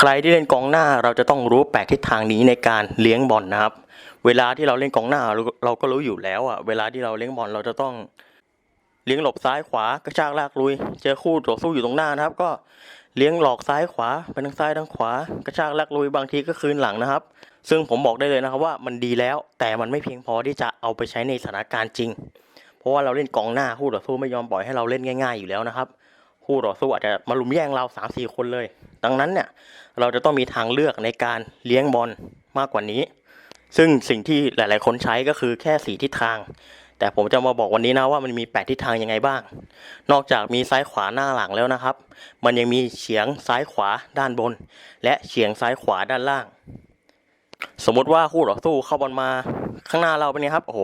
ใครที่เล่นกองหน้าเราจะต้องรู้แปดทิศทางนี้ในการเลี้ยงบอลนะครับ เวลาที่เราเล่นกองหน้าเราเราก็รู้อยู่แล้วอะเวลาที่เราเลี้ยงบอลเราจะต้องเลี้ยงหลบซ้ายขวากระชากลากลุย เจอคู่ต่อสู้อยู่ตรงหน้านะครับ ก็เลี้ยงหลอกซ้ายขวาไปทางซ้ายทางขวากระชากลากลุยบางทีก็คืนหลังนะครับ ซึ่งผมบอกได้เลยนะครับว่ามันดีแล้วแต่มันไม่เพียงพอที่จะเอาไปใช้ในสถานการณ์จริง เพราะว่าเราเล่นกองหน้าคู่ต่อสู้ไม่ยอมปล่อยให้เราเล่นง่าย ๆอยู่แล้วนะครับ คู่ต่อสู้อาจจะมาลุมแย่งเราสามสี่คนเลย ดังนั้นเนี่ยเราจะต้องมีทางเลือกในการเลี้ยงบอลมากกว่านี้ ซึ่งสิ่งที่หลาย ๆ คนใช้ก็คือแค่สีทิศทาง แต่ผมจะมาบอกวันนี้นะว่ามันมีแปดทิศทางยังไงบ้าง นอกจากมีซ้ายขวาหน้าหลังแล้วนะครับ มันยังมีเฉียงซ้ายขวาด้านบน และเฉียงซ้ายขวาด้านล่าง สมมติว่าคู่ต่อสู้เข้าบอลมาข้างหน้าเราเป็นไงครับโอ้โห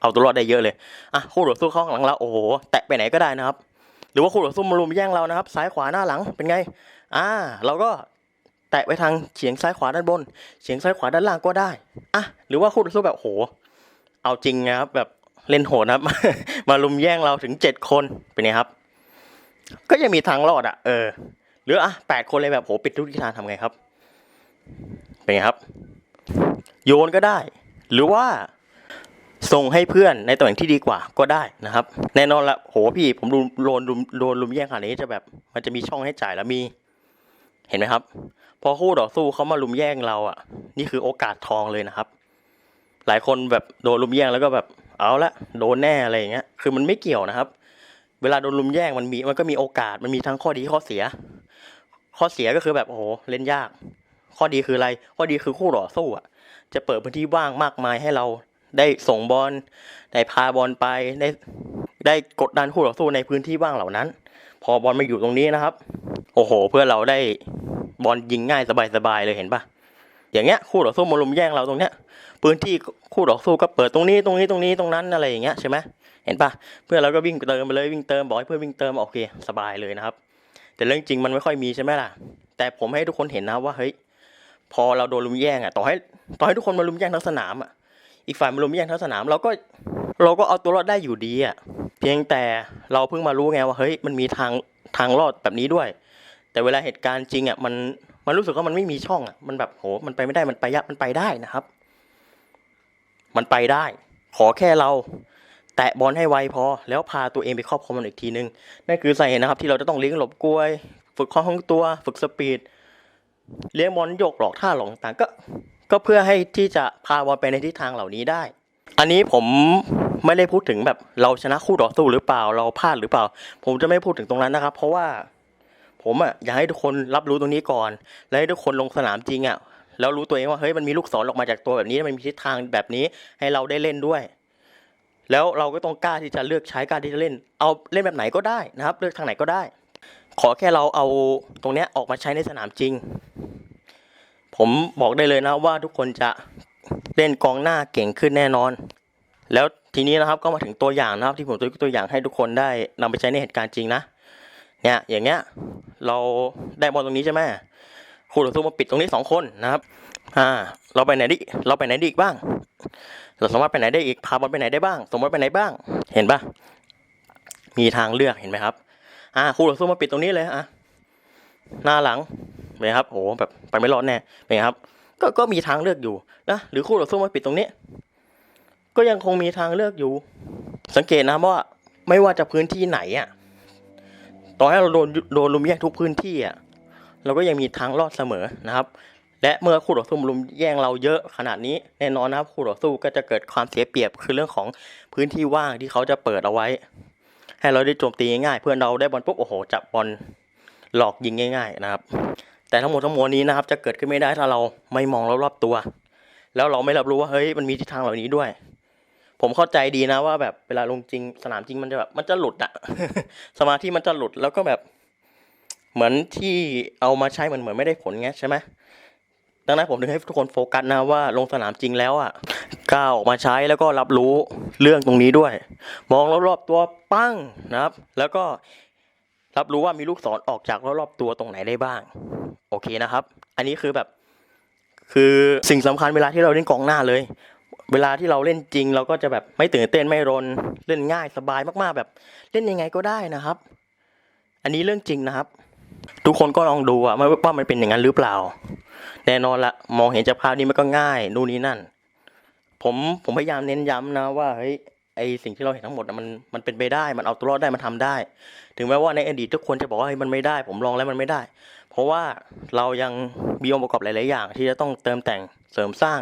เอาตัวรอดได้เยอะเลยอะคู่ต่อสู้เข้าข้างหลังเราโอ้โหแตะไปไหนก็ได้นะครับ หรือว่าคู่ต่อสู้มารุมแย่งเรานะครับ ซ้ายขวาหน้าหลังเป็นไง อ่า เราก็แตะไปทางเฉียงซ้ายขวาด้านบน เฉียงซ้ายขวาด้านล่างก็ได้ อะ หรือว่าคู่ต่อสู้แบบโห เอาจริงนะครับ แบบเล่นโหดนะครับ มาลุมแย่งเราถึงเจ็ดคนเป็นไงครับ ก็ยังมีทางรอดอะ เออ หรืออะแปดคนเลยแบบโหปิดทุกทิศทางทำไงครับ เป็นไงครับ โยนก็ได้ หรือว่า ส่งให้เพื่อนในตำแหน่งที่ดีกว่าก็ได้นะครับ แน่นอนละโหพี่ผมดูโดนลุมโดนลุมแย่งขนาดนี้จะแบบ มันจะมีช่องให้จ่ายแล้วมี เห็นไหมครับ พอคู่ต่อสู้เขามาลุมแย่งเราอะ นี่คือโอกาสทองเลยนะครับ หลายคนแบบโดนลุมแย่งแล้วก็แบบ เอาละโดนแน่อะไรอย่างเงี้ย คือมันไม่เกี่ยวนะครับ เวลาโดนลุมแย่งมันมีมันก็มีโอกาสมันมีทั้งข้อดีข้อเสีย ข้อเสียก็คือแบบโอ้โหเล่นยาก ข้อดีคืออะไร ข้อดีคือคู่ต่อสู้อะ จะเปิดพื้นที่ว่างมากมายให้เรา ได้ส่งบอลได้พาบอลไปได้ได้กดดันคู่ต่อสู้ในพื้นที่ว่างเหล่านั้น พอบอลมาอยู่ตรงนี้นะครับ โอ้โห เพื่อเราได้บอลยิงง่ายสบายๆเลยเห็นปะอย่างเงี้ยคู่ต่อสู้มาลุมแย่งเราตรงเนี้ยพื้นที่คู่ต่อสู้ก็เปิดตรงนี้ตรงนี้ตรงนี้ตรงนั้นอะไรอย่างเงี้ยใช่ไหมเห็นปะเพื่อนเราก็วิ่งเติมไปเลยวิ่งเติมบอกให้เพื่อนวิ่งเติมโอเคสบายเลยนะครับ แต่เรื่องจริงมันไม่ค่อยมีใช่ไหมล่ะ แต่ผมให้ทุกคนเห็นนะว่าเฮ้ยพอเราโดนลุมแย่งอะต่อให้ต่อให้ทุกคนมาลุมแย่งทั้งสนามอะ อีกฝ่ายมาลุมแย่งทั้งสนามเราก็เราก็เอาตัวรอดได้อยู่ดีอะเพียงแต่เราเพิ่งมารู้ไงว่าเฮ้ยมันมีทางทางรอดแบบนี้ด้วย แต่เวลาเหตุการณ์จริงอะมันมันรู้สึกว่ามันไม่มีช่องอะมันแบบโหมันไปไม่ได้มันไปยากมันไปได้นะครับ มันไปได้ ขอแค่เรา แตะบอลให้ไวพอ แล้วพาตัวเองไปครอบครองมันอีกทีนึงนั่นคือสาเหตุนะครับ ที่เราจะต้องเลี้ยงหลบกลวย ฝึกความคล่องตัว ฝึกสปีดเลี้ยงบอลโยกหลอกท่าหลอกต่างก็ ก็เพื่อให้ที่จะพาบอลไปในทิศทางเหล่านี้ได้ อันนี้ผมไม่ได้พูดถึงแบบเราชนะคู่ต่อสู้หรือเปล่าเราพลาดหรือเปล่า ผมจะไม่พูดถึงตรงนั้นนะครับ เพราะว่าผมอะอยากให้ทุกคนรับรู้ตรงนี้ก่อน และให้ทุกคนลงสนามจริงอะแล้วรู้ตัวเองว่าเฮ้ยมันมีลูกศรออกมาจากตัวแบบนี้มันมีทิศทางแบบนี้ให้เราได้เล่นด้วย แล้วเราก็ต้องกล้าที่จะเลือกใช้กล้าที่จะเล่น เอาเล่นแบบไหนก็ได้นะครับ เลือกทางไหนก็ได้ ขอแค่เราเอาตรงเนี้ยออกมาใช้ในสนามจริง ผมบอกได้เลยนะว่าทุกคนจะเล่นกองหน้าเก่งขึ้นแน่นอน แล้วทีนี้นะครับก็มาถึงตัวอย่างนะครับ ที่ผมตัวยกตัวอย่างให้ทุกคนได้นำไปใช้ในเหตุการณ์จริงนะ เนี่ยอย่างเงี้ยเราได้บอลตรงนี้ใช่ไหมคู่ต่อสู้มาปิดตรงนี้สองคนนะครับ อ่า เราไปไหนดิเราไปไหนดีอีกบ้าง เราสามารถไปไหนได้อีกพาบอลไปไหนได้บ้าง สมมติไปไหนบ้าง เห็นปะมีทางเลือกเห็นไหมครับ อ่าคู่ต่อสู้มาปิดตรงนี้เลยอะหน้าหลัง เป็นครับโอ้แบบไปไม่รอดแน่เป็นไงครับ ก็ก็มีทางเลือกอยู่นะหรือคู่ต่อสู้มาปิดตรงนี้ ก็ยังคงมีทางเลือกอยู่ สังเกตนะว่าไม่ว่าจะพื้นที่ไหนอะต่อให้เราโดนโดนลุมแย่งทุกพื้นที่อะเราก็ยังมีทางรอดเสมอนะครับ และเมื่อคู่ต่อสู้ลุมแย่งเราเยอะขนาดนี้แน่นอนนะครับคู่ต่อสู้ก็จะเกิดความเสียเปรียบคือเรื่องของพื้นที่ว่างที่เขาจะเปิดเอาไว้ ให้เราได้โจมตีง่ายๆเพื่อนเราได้บอลปุ๊บโอ้โหจับบอลหลอกยิงง่าย ๆ นะครับ แต่ทั้งหมดทั้งมวลนี้นะครับ จะเกิดขึ้นไม่ได้ถ้าเราไม่มองรอบๆตัว แล้วเราไม่รับรู้ว่าเฮ้ยมันมีทิศทางเหล่านี้ด้วย ผมเข้าใจดีนะว่าแบบเวลาลงจริงสนามจริงมันจะแบบมันจะหลุดอะสมาธิมันจะหลุดแล้วก็แบบเหมือนที่เอามาใช้มันเหมือนไม่ได้ผลไงใช่ไหมดังนั้นผมถึงให้ทุกคนโฟกัสนะว่าลงสนามจริงแล้วอะก้าวออกมาใช้แล้วก็รับรู้เรื่องตรงนี้ด้วย มองรอบๆตัวปั้งนะครับ แล้วก็รับรู้ว่ามีลูกศรออกจากรอบๆตัวตรงไหนได้บ้าง โอเคนะครับ อันนี้คือแบบ คือสิ่งสำคัญเวลาที่เราเล่นกองหน้าเลย เวลาที่เราเล่นจริง เราก็จะแบบไม่ตื่นเต้นไม่รนเล่นง่ายสบายมากๆแบบ เล่นยังไงก็ได้นะครับ อันนี้เรื่องจริงนะครับ ทุกคนก็ลองดูอะว่าว่ามันเป็นอย่างนั้นหรือเปล่า แน่นอนละมองเห็นจากภาพนี้มันก็ง่ายนู่นนี่นั่น ผมผมพยายามเน้นย้ำนะว่าเฮ้ย ไอสิ่งที่เราเห็นทั้งหมดมันมันเป็นไปได้ มันเอาตัวรอดได้มันทำได้ ถึงแม้ว่าในอดีตทุกคนจะบอกว่าเฮ้ยมันไม่ได้ ผมลองแล้วมันไม่ได้ เพราะว่าเรายังมีองค์ประกอบหลาย ๆ อย่าง ที่จะต้องเติมแต่งเสริมสร้าง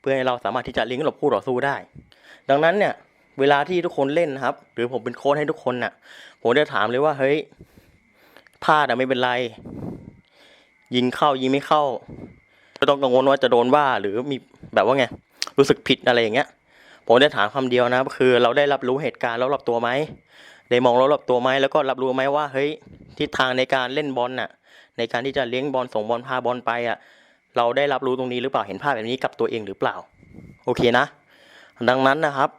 เพื่อให้เราสามารถที่จะลี้ยงหลบคู่ต่อสู้ได้ ดังนั้นเนี่ยเวลาที่ทุกคนเล่นนะครับ หรือผมเป็นโค้ชให้ทุกคนน่ะผมจะถามเลยว่าเฮ้ยพลาดอะไม่เป็นไร ยิงเข้ายิงไม่เข้าไม่ต้องกังวลว่าจะโดนว่าหรือมีแบบว่าไงรู้สึกผิดอะไรอย่างเงี้ย ผมจะถามคำเดียวนะคือเราได้รับรู้เหตุการณ์แล้วรับตัวไหมได้มองแล้วรับตัวไหมแล้วก็รับรู้ไหมว่าเฮ้ยทิศทางในการเล่นบอลน่ะ ในการที่จะเลี้ยงบอลส่งบอลพาบอลไปอะเราได้รับรู้ตรงนี้หรือเปล่าเห็นภาพแบบนี้กับตัวเองหรือเปล่า โอเคนะ ดังนั้นนะครับ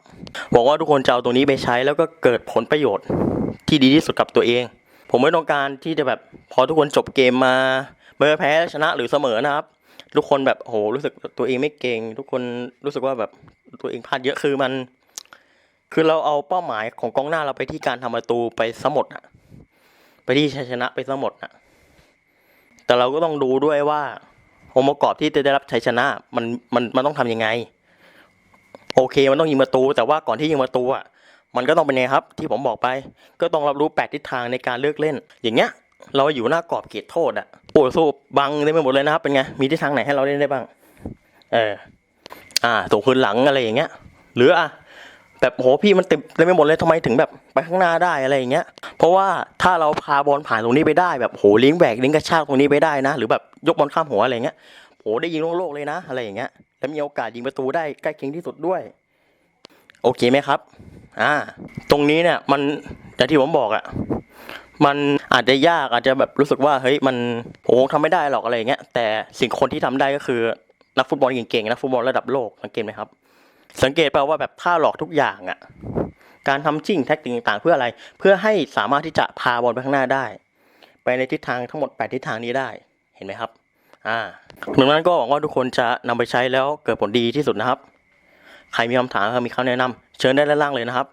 บอกว่าทุกคนจะเอาตรงนี้ไปใช้แล้วก็เกิดผลประโยชน์ที่ดีที่สุดกับตัวเอง ผมไม่ต้องการที่จะแบบพอทุกคนจบเกมมาไม่ว่าแพ้ชนะหรือเสมอนะครับ ทุกคนแบบโหรู้สึกตัวเองไม่เก่ง ทุกคนรู้สึกว่าแบบ ตัวเองพลาดเยอะคือมัน คือเราเอาเป้าหมายของกองหน้าเราไปที่การทำประตูไปซะหมดอะไปที่ชัยชนะไปซะหมดอะแต่เราก็ต้องดูด้วยว่าองค์ประกอบที่จะได้รับชัยชนะ มันมันมันต้องทำยังไง โอเคมันต้องยิงประตู แต่ว่าก่อนที่ยิงประตูอะมันก็ต้องเป็นไงครับ ที่ผมบอกไป ก็ต้องรับรู้แปดทิศทางในการเลือกเล่น อย่างเงี้ย เราอยู่หน้ากรอบเขตโทษอะโอ้สู้บังได้ไปหมดเลยนะครับเป็นไงมีทิศทางไหนให้เราเล่นได้บ้าง เออ อ่าส่งคืนหลังอะไรอย่างเงี้ย หรืออะแบบโหพี่มันเต็มเต็มไปหมดเลยทำไมถึงแบบไปข้างหน้าได้อะไรอย่างเงี้ย เพราะว่าถ้าเราพาบอลผ่านตรงนี้ไปได้แบบโหลิงก์แบกลิงก์กระชากตรงนี้ไปได้นะ หรือแบบยกบอลข้ามหัวอะไรเงี้ยโหได้ยิงโลกๆเลยนะ อะไรอย่างเงี้ยแล้วมีโอกาสยิงประตูได้ใกล้เคียงที่สุดด้วย โอเคไหมครับ อ่า ตรงนี้เนี่ยมันอย่างที่ผมบอกอะ่ะมันอาจจะยากอาจจะแบบรู้สึกว่าเฮ้ยมันผมคงทำไม่ได้หรอกอะไรอย่างเงี้ยแต่สิ่งคนที่ทำได้ก็คือ นักฟุตบอลเก่งๆนักฟุตบอลระดับโลกสังเกตไหมครับ สังเกตเปล่าว่าแบบท่าหลอกทุกอย่างอะ การทำชิ่งแท็กติกต่างๆ เพื่ออะไร เพื่อให้สามารถที่จะพาบอลไปข้างหน้าได้ ไปในทิศทางทั้งหมดแปดทิศทางนี้ได้เห็นไหมครับ อ่าดังนั้นก็หวังว่าทุกคนจะนำไปใช้แล้วเกิดผลดีที่สุดนะครับ ใครมีคำถามมีคำแนะนำเชิญได้ด้านล่างเลยนะครับ